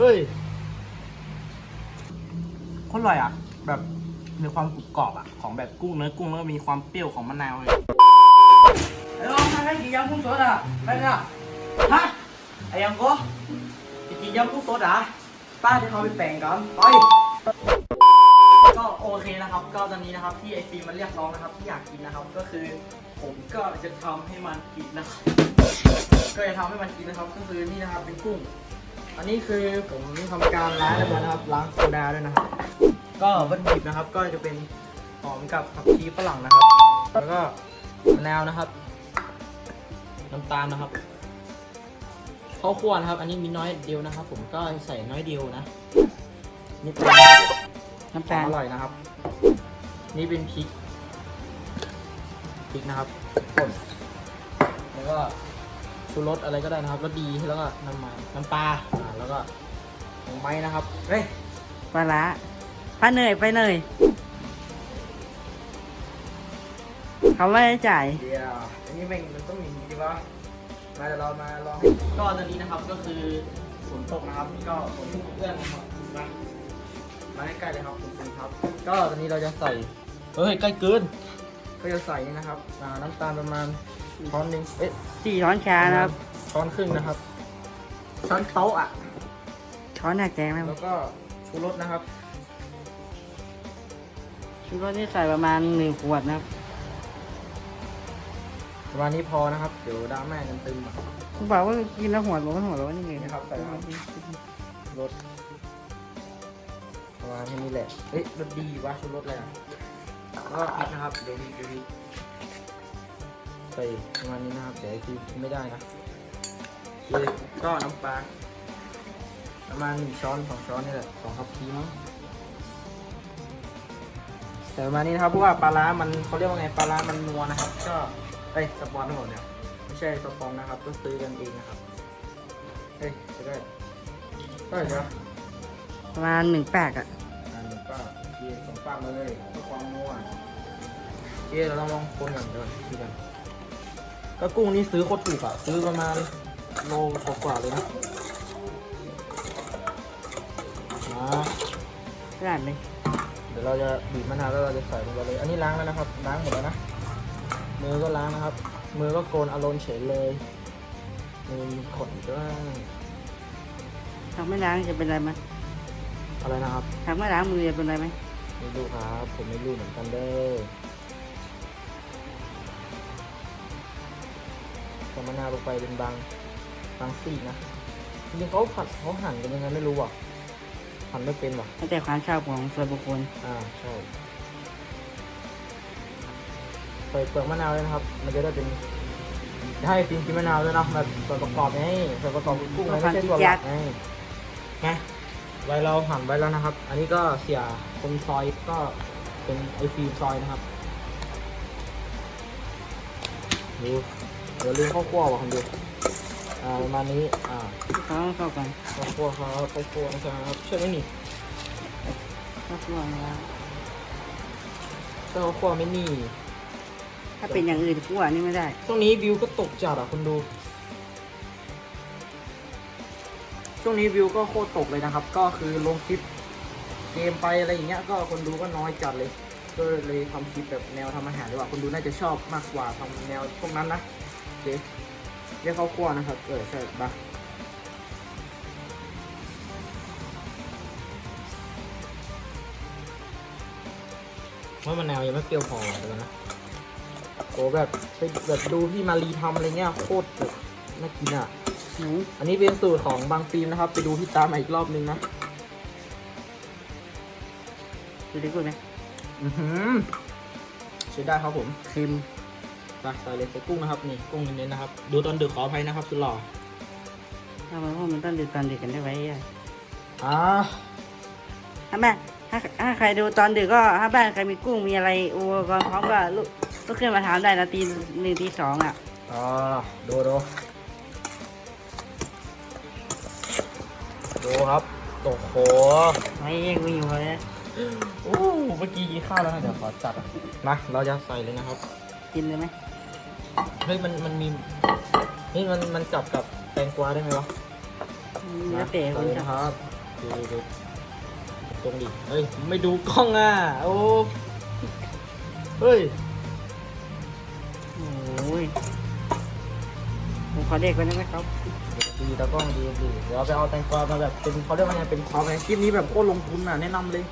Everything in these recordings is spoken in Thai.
เฮ้ยคนอร่อยอะ แบบมีความกรุบกรอบอะ ของแบบกุ้งเนื้อกุ้งแล้วก็มีความเปรี้ยวของมะนาวเลยไอ้ลองทำให้กินยำกุ้งสดอะไปเนี่ยฮะไอ้ยังก็จะกินยำกุ้งสดเหรอป้าจะเขาไปแป่งกันไปก็โอเคนะครับ ก็ตอนนี้นะครับที่ไอซีมันเรียกร้องนะครับที่อยากกินนะครับ ก็คือ ผมก็จะทำให้มันกินนะครับก็จะทำให้มันกินนะครับ ก็คือนี่นะครับเป็นกุ้ง อันนี้คือผมทำการล้างเรียบร้อยนะครับล้างโซดาด้วยนะครับ ก็วัตถุดิบนะครับ ก็จะเป็นหอมกับผักชีฝรั่งนะครับ แล้วก็มะนาวนะครับน้ำตาลนะครับข้าวคั่วนะครับ อันนี้มีน้อยเดียวนะครับ ผมก็ใส่น้อยเดียวนะนี่เป็นน้ำตาลอร่อยนะครับ นี่เป็นพริกพริกนะครับแล้วก็ ชูรสอะไรก็ได้นะครับรสดีแล้วก็น้ำมันน้ำปลาอ่าแล้วก็หมูไม้นะครับเฮ้ยปลาร้าปลาเหนื่อยไปเหนื่อยเขาไม่ได้จ่าย เดี๋ยวอันนี้แม่งมันต้องมีดีวะมาเดี๋ยวเรามาลองให้ก็ตอนนี้นะครับก็คือฝนตกนะครับก็ฝนตกเพื่อนนะครับมามาใกล้ๆเลยครับคุณคุณครับ ก็ตอนนี้เราจะใส่เฮ้ยใกล้เกิน ก็จะใส่นี่นะครับอ่าน้ำตาลประมาณ ช้อนหนึ่งเอ๊ะสี่ช้อนชานะครับ ช้อนครึ่งนะครับ ช้อนโต๊ะอะ ช้อนหนักแกงนะคแล้รับวก็ชูรสนะครับ ชูรสนี่ใส่ประมาณหนึ่งขวดนะครับประมาณนี้พอนะครับ เดี๋ยวดราม่ากันตึมอะ คุณบอกว่ากินแล้วหัวร้อนหัวร้อนยังไงนี่ครับใส่ครับ รสประมาณแค่นี้แหละเฮ้ยรสดีวะชูรสอะไรอะแล้วก็พริกนะครับ เดี๋ยวนี้เดี๋ยวนี้ใส่ประมาณนี้นะครับเดี๋ยวไอทีกินไม่ได้นะเลยก็น้ำปลาประมาณหนึ่งช้อนสองช้อนนี่แหละสองคัพพีมั้งแต่ประมาณนี้นะครับเพราะว่าปลาร้ามันเขาเรียกว่าไงปลาร้ามันนัวนะครับ ก็เอ้ยสปอนทั้งหมดเนี่ยไม่ใช่สปอนนะครับต้องซื้อกันเองนะครับเฮ้ยจะได้ก็เดี๋ยวประมาณหนึ่งแปกอะอันนี้ก็เยี่สองปั้งเลยเพื่อความนัวเยี่เราต้องลองคนกันก่อนดูกัน ก็กุ้งนี่ซื้อโคตรถูกอะซื้อประมาณโลกว่าๆเลยนะมาขนาดเลยเดี๋ยวเราจะบีบมะนาวแล้วเราจะใส่ลงไปเลย อันนี้ล้างแล้วนะครับ ล้างหมดแล้วนะ มือก็ล้างนะครับ มือก็โกนอารมณ์เฉยเลยมือมีขนด้วยทำไม่ล้างจะเป็นไรไหมอะไรนะครับทำไม่ล้างมือจะเป็นไรไหมไม่รู้ครับ ผมไม่รู้เหมือนกันเด้อ ใส่มะนาวลงไปเป็นบางบางซี่นะจริงๆเขาผัดเขาหั่นกันยังไงไม่รู้อะหั่นไม่เป็นว่ะแล้วแต่ความชอบของส่วนบุคคลอ่าใช่ใส่เปลือกมะนาวเลยนะครับ มันจะได้เป็นให้ฟินกินมะนาวด้วยเนาะแบบส่วนประกอบไงส่วนประกอบของกุ้งมันไม่ใช่ส่วนหลักไงไงไว้เราหั่นไว้แล้วนะครับ อันนี้ก็เสียคนซอยก็เป็นไอฟิล์มซอยนะครับดู เดี๋ยวลืมข้าวคั่วว่ะคุณดูอ่าประมาณนี้ อ่าเขาเข้ากันข้าวคั่วครับข้าวคั่วนะครับใช่ไหมนี่เข้าคั่วแล้วถ้าข้าวคั่วไม่นี่ ถ้าเป็นอย่างอื่นคั่วนี่ไม่ได้ ช่วงนี้วิวก็ตกจัดอะคุณดู ช่วงนี้วิวก็โคตรตกเลยนะครับ ก็คือลงคลิปเกมไปอะไรอย่างเงี้ย ก็คนดูก็น้อยจัดเลย ก็เลยทำคลิปแบบแนวทำอาหารดีกว่า คนดูน่าจะชอบมากกว่าทำแนวพวกนั้นนะโอ เคเรียกข้าวคั่วนะครับ เออใช่ปะว่ามันแนวยังไม่เปรี้ยวพอเดี๋ยวก่อนนะโอ้แบบไปแบบดูพี่มารีทำอะไรเงี้ยโคตรแบบน่ากินอะ หนูอันนี้เป็นสูตรของบางฟิล์มนะครับ ไปดูพี่ตามมาอีกรอบนึงนะ ดูดิกูไหมอือหือใช้ได้ครับผม เค็ม ไปใส่เลยใส่กุ้งนะครับนี่กุ้งเน้นๆนะครับ ดูตอนดึกขออภัยนะครับสุดหล่อทำไมพวกมันต้องดูตอนดึกกันได้ไว้อะอ่าถ้าแม่ถ้าถ้าใครดูตอนดึกก็ถ้าบ้านใครมีกุ้งมีอะไรอุปกรณ์พร้อมก็ลุกลุกขึ้นมาถามได้นะตีหนึ่งตีสองอะอ่าดูดูดูครับโอ้โหไม่เองกูอยู่เลยโอ้เมื่อกี้กินข้าวแล้วนะเดี๋ยวขอจัดมาเราจะใส่เลยนะครับ กินเลยไหมเฮ้ยมันมันมีเฮ้ยมันมันจับกับแตงกวาได้ไหมวะไแล้วแต่คนชอบครับดูดูดูตรงดิเฮ้ยไม่ดูกล้องอะโอ้เฮ้ยโอ้ยผมขอเด็กกว่านี้ไหมครับดีตากล้องดีดีเดี๋ยวเอาไปเอาแตงกวามาแบบเป็นเขาเรียกว่าไงเป็นคอมไงคลิปนี้แบบโคตรลงทุนอะแนะนำเลย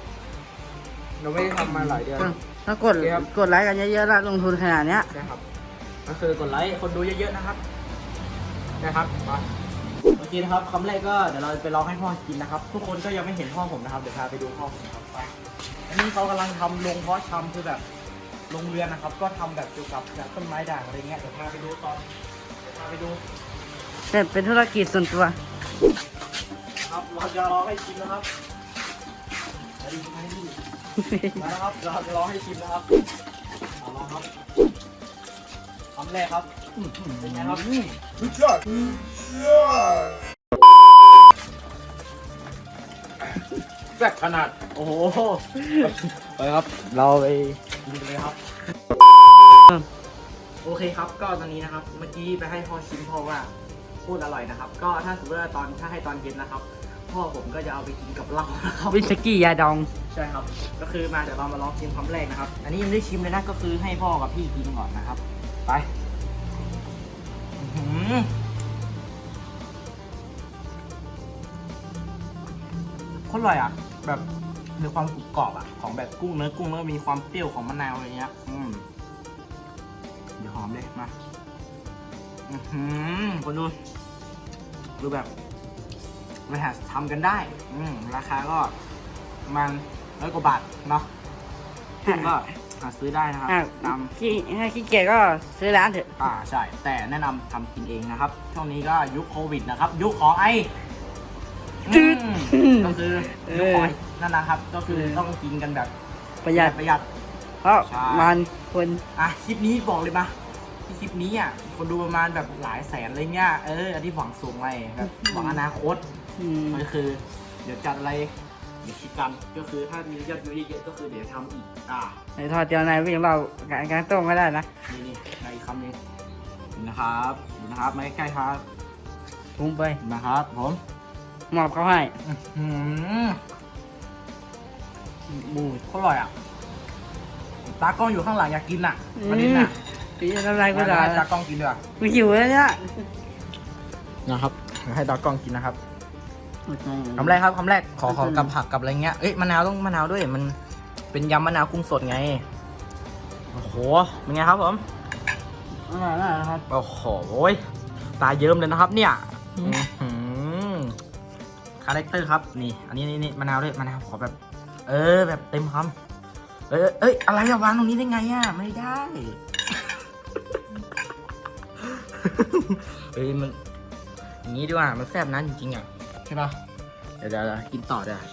เราไม่ได้ทำมาหลายเดือน ถ้ากดโอเคครับ กดไลค์กันเยอะๆแล้วลงทุนขนาดเนี้ยใช่ครับ ก็คือกดไลค์คนดูเยอะๆนะครับ นะครับมาโอเคนะครับคำแรกก็เดี๋ยวเราไปลองให้พ่อกินนะครับ ทุกคนก็ยังไม่เห็นพ่อผมนะครับ เดี๋ยวพาไปดูพ่อผมครับไปอันนี้เขากำลังทำโรงเพาะชำคือแบบโรงเรือนนะครับ ก็ทำแบบเกี่ยวกับแบบต้นไม้ด่างอะไรเงี้ยเดี๋ยวพาไปดูตอนเดี๋ยวพาไปดูแต่เป็นธุรกิจส่วนตัว ครับเราจะรอให้ชิมนะครับ มาดิมาดิมาแล้วครับเราจะรอให้ชิมนะครับเอาลองครับคำแรกครับเป็นไงครับสุดยอดแซ่บขนาด โอ้โหไปครับ เราไปกินกันเลยครับ โอเคครับ ก็ตอนนี้นะครับ เมื่อกี้ไปให้พ่อชิมพ่อว่าพูดอร่อยนะครับ ก็ถ้าสมมติว่าตอนถ้าให้ตอนเย็นนะครับ พ่อผมก็จะเอาไปกินกับเหล้านะครับ วิสกี้ยาดอง ใช่ครับ ก็คือมาเดี๋ยวเรามาลองชิมคำแรกนะครับ อันนี้ยังไม่ได้ชิมเลยนะ ก็คือให้พ่อกับพี่กินก่อนนะครับ ไปอื้อหือโคตรอร่อยอะ แบบมีความกรุบกรอบอะ ของแบบกุ้งเนื้อกุ้งแล้วก็มีความเปรี้ยวของมะนาวอะไรเงี้ย อืมเดี๋ยวหอมเลยมา อือหือคนดูดูแบบ บริหารทำกันได้ อืมราคาก็ประมาณร้อยกว่าบาทเนาะซึ่งก็หาซื้อได้นะครับอะตามขี้ถ้าขี้เกียจก็ซื้อร้านเถอะ อ่าใช่ แต่แนะนำทำกินเองนะครับ ช่วงนี้ก็ยุคโควิดนะครับ ยุคของไออืมก็คือยุคของไอ้นั่นนะครับ ก็คือต้องกินกันแบบประหยัด ประหยัด เพราะใช่ มันคน อะคลิปนี้บอกเลยมา ที่คลิปนี้อะคนดูประมาณแบบหลายแสนอะไรเงี้ยเอออันที่หวังสูงไว้แบบหวังอนาคตอืมก็คือ เดี๋ยวจัดอะไรเดี๋ยวคิดกันก็คือถ้ามียอดวิวเยอะๆก็คือเดี๋ยวทำอีกอ่า ในทอดเจียวในวิ่งเราการการต้มก็ได้นะนี่นี่ในอีกคำหนึงนี่นะครับนี่นะครับมาใกล้ๆครับปรุงไปนี่นะครับ ผมมอบเขาให้อื้อหือบูดโคตรอร่อยอะตากล้องอยู่ข้างหลังอยากกินอะประเด็นน่ะ พี่ทำไรก็ได้ให้ตากล้องกินด้วยกูหิวแล้วเนี่ยนะครับ ให้ตากล้องกินนะครับคำแรกครับคำแรกขอขอกับผักกับอะไรเงี้ยเอ้ยมะนาวต้องมะนาวด้วยมัน เป็นยำมะนาวกุ้งสดไงโอ้โหเป็นไงครับผมอร่อยมากนะครับโอ้โหยตาเยิ้มเลยนะครับ เนี่ยอืมอื้อหือคาแรคเตอร์ครับนี่ อันนี้นี่นี่มะนาวด้วยมะนาวขอแบบ เออ แบบเต็มคำเอยเอ้ยอะไรอะวางตรงนี้ได้ไงอะไม่ได้ เฮ้ยมันอย่างนี้ดีกว่ามันแซ่บนะจริงๆอะใช่ปะเดี๋ยวเดี๋ยวเดี๋ยวกินต่อเดี๋ยวอะ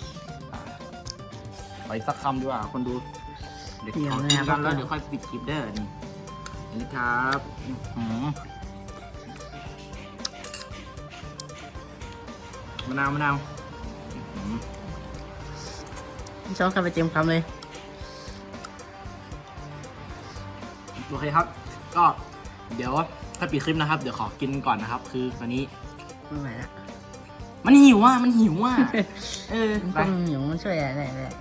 ขออีกสักคำดีกว่าคนดูเดี๋ยวขอกินกันแล้วเดี๋ยวค่อยปิดคลิปเด้อนี่นี่ครับอื้อหือมะนาวมะนาวอื้อหือพี่ช้อนเข้าไปเต็มคำเลย โอเคครับ ก็เดี๋ยว ถ้าปิดคลิปนะครับ เดี๋ยวขอกินก่อนนะครับ คือตอนนี้ ไม่ไหวละมันหิวอะ มันหิวอะ เออ มันไป ต้องหิวมันช่วยอะไรได้เลย